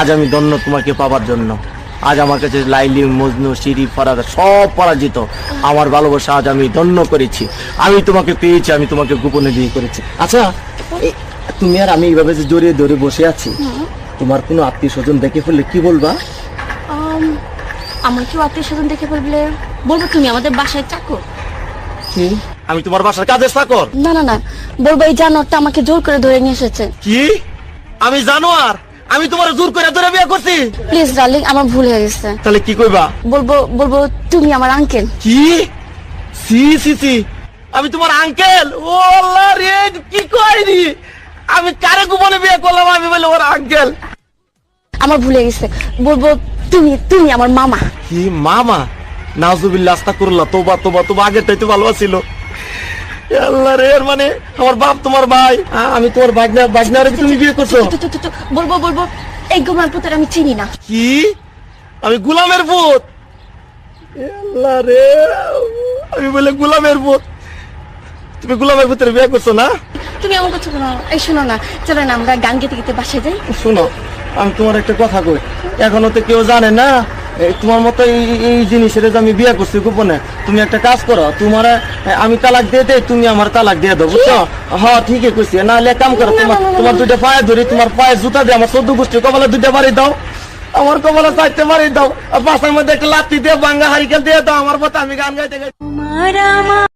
আজ আমি ধন্য তোমাকে পাবার জন্য। আজ আমার কাছে লাইলি মজনু সিরি ফরাদ সব পরাজিত। আমার ভালোবাসা আজ আমি ধন্য করেছি। আমি তোমাকে পেয়েছি আমি তোমাকে গোপনে বিয়ে করেছি। আচ্ছা তুমি আর আমি এইভাবে যে জড়িয়ে ধরে বসে আছি তোমার কোনো আত্মীয় স্বজন দেখে ফেললে কি বলবা? আম, আমার কেউ আত্মীয় স্বজন দেখে বললে বলব তুমি আমাদের বাসায় চাকো কি? আমি তোমার বাসার কাজের চাকর না না না বলব এই জানোয়ারটা আমাকে জোর করে ধরে নিয়ে এসেছে। কি? আমি জানো আর আমি তোমার জোর করে ধরে বিয়ে করছি। প্লিজ ডার্লিং আমার ভুল হয়ে গেছে। তাহলে কি কইবা? বলব বলব তুমি আমার আঙ্কেল কি? সি সি সি। আমি তোমার আঙ্কেল ও আল্লাহ রে কি কইনি? আমি কারে গোপনে বিয়ে করলাম? আমি বলে ওর আঙ্কেল আমার ভুল গেছে। বলব তুমি তুমি আমার মামা। কি মামা? নাজুবিল্লাহ আস্তাগফিরুল্লাহ তোবা তোবা তোবা আগের তো ভালো ছিল আল্লাহ রে মানে আমার বাপ তোমার ভাই। আমি তোমার বাগনা বাগনারে তুমি বিয়ে করছ? তো, তো, তো, তো, বলব বলব এই গোমার পুতের আমি চিনি না। কি? আমি গুলামের পুত? আল্লাহ রে আমি বলে গুলামের পুত। তুমি গুলামের পুতের বিয়ে করছ না? তুমি আমার কথা শোনো এই শোনো না চলো না আমরা গান গেতে গেতে বাসায় যাই। শোনো আমি তোমার একটা কথা কই। এখনও তো কেউ জানে না তোমার মতো এই এই জিনিসের যে আমি বিয়ে করছি গোপনে তুমি একটা কাজ করো তোমার আমি তালাক দিয়ে দেই তুমি আমার তালাক দিয়ে দাও বুঝছ? হ্যাঁ ঠিকই কইছি। না হলে এক কাম করো তোমার তোমার দুইটা পায়ে ধরি তোমার পায়ে জুতা দিয়ে আমার চোদ্দ গোষ্ঠী কপালে দুইটা বাড়ি দাও। আমার কপালে চাইতে বাড়ি দাও। বাসার মধ্যে একটা লাত্তি দিয়ে বাঙ্গা হারিকেল দিয়ে দাও আমার পথে আমি গান গাইতে গাইতে